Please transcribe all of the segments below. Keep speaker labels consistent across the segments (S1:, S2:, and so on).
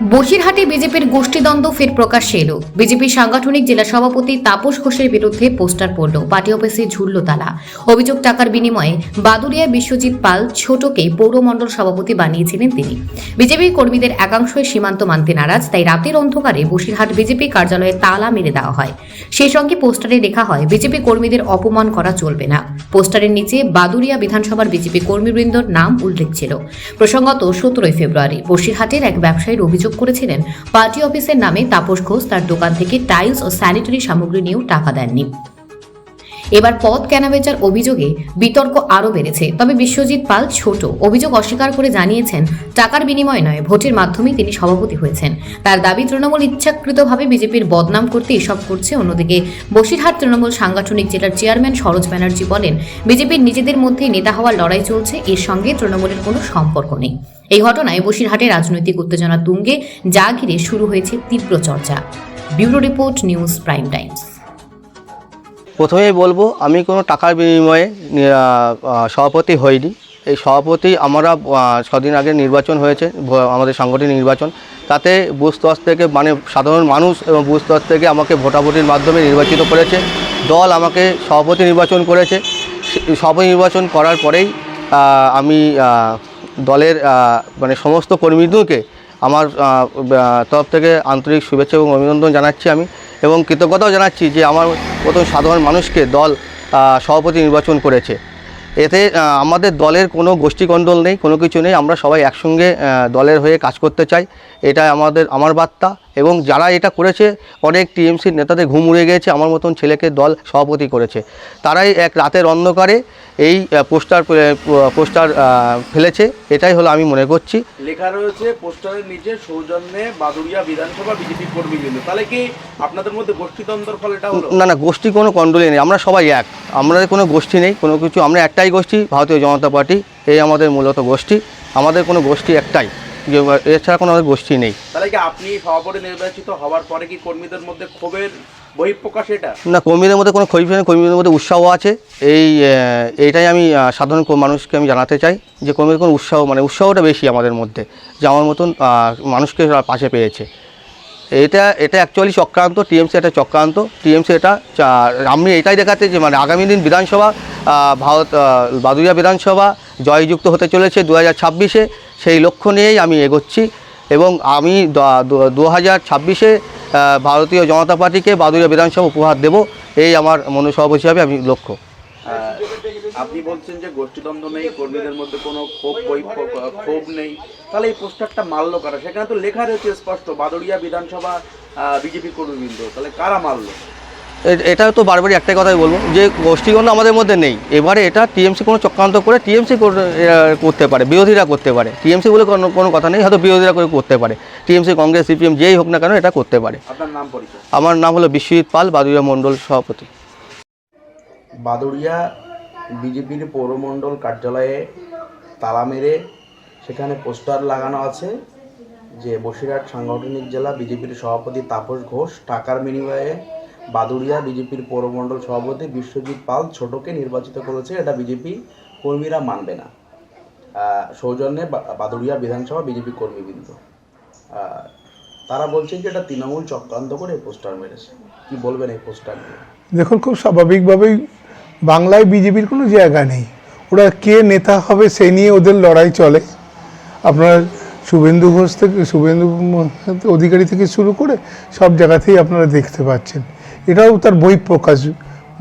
S1: বসিরহাটে বিজেপির গোষ্ঠীদ্বন্দ্ব ফের প্রকাশ্যে এলো। বিজেপির সাংগঠনিক জেলা সভাপতি তাপস ঘোষের বিরুদ্ধে পোস্টার পড়ল। পার্টি অফিসে ঝুলল তালা। অভিযোগ টাকার বিনিময়ে বাদুরিয়া বিশ্বজিৎ পাল ছোটকে পৌরমণ্ডল সভাপতি বানিয়েছিলেন তিনি। বিজেপি কর্মীদের একাংশই সীমান্ত মানতে নারাজ, তাই রাতের অন্ধকারে বসিরহাট বিজেপি কার্যালয়ে তালা মেরে দেওয়া হয়। সেই সঙ্গে পোস্টারে লেখা হয়, বিজেপি কর্মীদের অপমান করা চলবে না। পোস্টারের নিচে বাদুরিয়া বিধানসভার বিজেপি কর্মীবৃন্দর নাম উল্লেখ ছিল। প্রসঙ্গত সতেরোই ফেব্রুয়ারি বসিরহাটের এক ব্যবসায়ীর অভিযোগ করেছিলেন। পার্টি অফিসের নামে তাপস ঘোষ তার দোকান থেকে টাইলস ও স্যানিটারি সামগ্রী নিয়েও টাকা দেননি। এবার পথ কেনাবেচার অভিযোগে বিতর্ক আরও বেড়েছে। তবে বিশ্বজিৎ পাল ছোট, অভিযোগ অস্বীকার করে জানিয়েছেন, টাকার বিনিময়ে নয়, ভোটের মাধ্যমেই তিনি সভাপতি হয়েছেন। তার দাবি, তৃণমূল ইচ্ছাকৃতভাবে বিজেপির বদনাম করতে এসব করছে। অন্যদিকে বসিরহাট তৃণমূল সাংগঠনিক জেলার চেয়ারম্যান সরোজ ব্যানার্জি বলেন, বিজেপির নিজেদের মধ্যেই নেতা হওয়ার লড়াই চলছে। এর সঙ্গে তৃণমূলের কোনো সম্পর্ক নেই। এই ঘটনায় বসিরহাটে রাজনৈতিক উত্তেজনা তুঙ্গে যা ঘিরে শুরু হয়েছে তীব্র চর্চা। Bureau report, news prime times.
S2: প্রথমেই বলব, আমি কোনো টাকার বিনিময়ে সভাপতি হইনি। এই সভাপতি আমরা ছদিন আগে নির্বাচন হয়েছে আমাদের সাংগঠনিক নির্বাচন। তাতে বুথ স্তর থেকে মানে সাধারণ মানুষ এবং বুথ স্তর থেকে আমাকে ভোটাভুটির মাধ্যমে নির্বাচিত করেছে। দল আমাকে সভাপতি নির্বাচন করেছে। সভাপতি নির্বাচন করার পরেই আমি দলের মানে সমস্ত কর্মীদেরকে আমার তরফ থেকে আন্তরিক শুভেচ্ছা এবং অভিনন্দন জানাচ্ছি আমি এবং কৃতজ্ঞতাও জানাচ্ছি যে আমার প্রথম সাধারণ মানুষকে দল সভাপতি নির্বাচন করেছে। এতে আমাদের দলের কোনো গোষ্ঠীকণ্ডল নেই, কোনো কিছু নেই। আমরা সবাই একসঙ্গে দলের হয়ে কাজ করতে চাই। এটা আমাদের, আমার বার্তা। এবং যারা এটা করেছে অনেক টিএমসির নেতাদের ঘুম উড়ে গিয়েছে আমার মতন ছেলেকে দল সভাপতি করেছে। তারাই এক রাতের অন্ধকারে এই পোস্টার পোস্টার ফেলেছে এটাই হলো আমি মনে করছি।
S3: লেখা রয়েছে পোস্টারের নিচে সৌজন্যে বাদুরিয়া বিধানসভা বিজেপি কর্মী তাহলে কি আপনাদের মধ্যে গোষ্ঠীদ্বন্দ্বর ফলে এটা হলো?
S2: না না গোষ্ঠী কোনো কন্ডলি নেই আমরা সবাই এক। আমাদের কোনো গোষ্ঠী নেই কোনো কিছু আমরা একটাই গোষ্ঠী ভারতীয় জনতা পার্টি এই আমাদের মূলত গোষ্ঠী। আমাদের কোনো গোষ্ঠী একটাই। এছাড়া কোনো আমাদের গোষ্ঠী নেই।
S3: তাহলে কি আপনি সভাপতি নির্বাচিত হওয়ার পরে কি কর্মীদের মধ্যে ক্ষোভের বহিঃপ্রকাশ এটা?
S2: না কর্মীদের মধ্যে কোনো ক্ষোভ নেই কর্মীদের মধ্যে উৎসাহ আছে। এই এইটাই আমি সাধারণ মানুষকে আমি জানাতে চাই যে কর্মীদের কোনো উৎসাহ মানে উৎসাহটা বেশি আমাদের মধ্যে যে আমার মতন মানুষকে পাশে পেয়েছে। এটা এটা অ্যাকচুয়ালি চক্রান্ত টিএমসি এটা চক্রান্ত টিএমসি এটা আমি এটাই দেখাতে যে মানে আগামী দিন বিধানসভা ভারত বাদুরিয়া বিধানসভা জয়যুক্ত হতে চলেছে দু হাজার ছাব্বিশে। সেই লক্ষ্য নিয়েই আমি এগোচ্ছি এবং আমি দু হাজার ছাব্বিশে ভারতীয় জনতা পার্টিকে বাদুরিয়া বিধানসভা উপহার দেব, এই আমার মনোসভাপ হিসাবে আমি লক্ষ্য।
S3: আপনি বলছেন যে গোষ্ঠীদ্বন্দ্ব নেই, কর্মীদের মধ্যে কোনো ক্ষোভ ক্ষোভ নেই। তাহলে এই পোস্টারটা মারলো কারা? সেখানে তো লেখা রয়েছে স্পষ্ট বাদুরিয়া বিধানসভা বিজেপি কর্মীবৃন্দ। তাহলে কারা মারলো?
S2: এটা তো বারবারই একটাই কথাই বলব যে গোষ্ঠীগণ আমাদের মধ্যে নেই। এবারে এটা টিএমসি কোনো চক্রান্ত করে টিএমসি করতে পারে বিরোধীরা করতে পারে। টিএমসি বলে কোনো কোনো কথা নেই হয়তো বিরোধীরা করে করতে পারে। টিএমসি কংগ্রেস সিপিএম যেই হোক না কেন এটা করতে পারে।
S3: আপনার নাম পরিচয়?
S2: আমার নাম হলো বিশ্বজিৎ পাল বাদুরিয়া মণ্ডল সভাপতি।
S3: বাদুড়িয়া বিজেপির পৌরমণ্ডল কার্যালয়ে তালা মেরে সেখানে পোস্টার লাগানো আছে যে বসিরহাট সাংগঠনিক জেলা বিজেপির সভাপতি তাপস ঘোষ টাকার বিনিময়ে বাদুড়িয়া বিজেপির পৌরমণ্ডল সভাপতি বিশ্বজিৎ পাল ছোটকে নির্বাচিত করেছে, এটা বিজেপি কর্মীরা মানবে না। সৌজন্যে বাদুড়িয়া বিধানসভা বিজেপি কর্মীবৃন্দ। তারা বলছেন যে এটা তৃণমূল চক্রান্ত করে এই পোস্টার মেরেছে। কি বলবেন এই পোস্টার
S4: দেখুন, খুব স্বাভাবিকভাবেই বাংলায় বিজেপির কোনো জায়গা নেই। ওরা কে নেতা হবে সেই নিয়ে ওদের লড়াই চলে। আপনার শুভেন্দু ঘোষ থেকে, শুভেন্দু অধিকারী থেকে শুরু করে সব জায়গাতেই আপনারা দেখতে পাচ্ছেন। এটাও তার বহিঃপ্রকাশ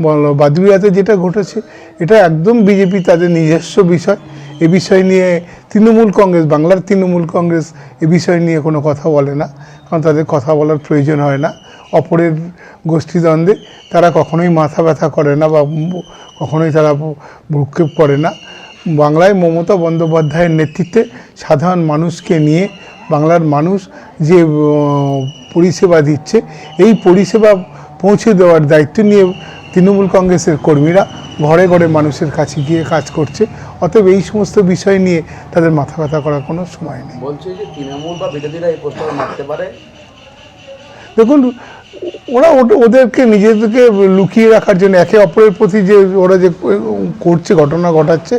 S4: বলো বাদুরিয়াতে যেটা ঘটেছে, এটা একদম বিজেপি তাদের নিজস্ব বিষয়। এ বিষয় নিয়ে তৃণমূল কংগ্রেস, বাংলার তৃণমূল কংগ্রেস এ বিষয় নিয়ে কোনো কথা বলে না, কারণ তাদের কথা বলার প্রয়োজন হয় না। অপরের গোষ্ঠীদ্বন্দ্বে তারা কখনোই মাথা ব্যথা করে না বা কখনোই তারা ভ- ভ্রুক্ষেপ করে না। বাংলায় মমতা বন্দ্যোপাধ্যায়ের নেতৃত্বে সাধারণ মানুষকে নিয়ে বাংলার মানুষ যে পরিষেবা দিচ্ছে, এই পরিষেবা পৌঁছে দেওয়ার দায়িত্ব নিয়ে তৃণমূল কংগ্রেসের কর্মীরা ঘরে ঘরে মানুষের কাছে গিয়ে কাজ করছে। অতএব এই সমস্ত বিষয় নিয়ে তাদের মাথা ব্যথা করার কোনো সময় নেই।
S3: বলছে যে তৃণমূল বা বিরোধীরা এই পোস্টার মারতে পারে?
S4: দেখুন ওরা ওদেরকে নিজেদেরকে লুকিয়ে রাখার জন্য একে অপরের প্রতি যে ওরা যে করছে ঘটনা ঘটাচ্ছে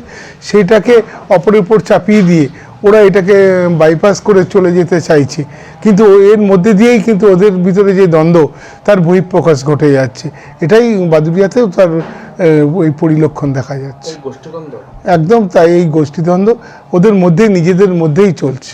S4: সেইটাকে অপরের উপর চাপিয়ে দিয়ে ওরা এটাকে বাইপাস করে চলে যেতে চাইছে। কিন্তু এর মধ্যে দিয়েই কিন্তু ওদের ভিতরে যে দ্বন্দ্ব তার বহিঃপ্রকাশ ঘটে যাচ্ছে। এটাই বাদুরিয়াতেও তার ওই পরিলক্ষণ দেখা যাচ্ছে। একদম তাই এই গোষ্ঠীদ্বন্দ্ব ওদের মধ্যে নিজেদের মধ্যেই চলছে।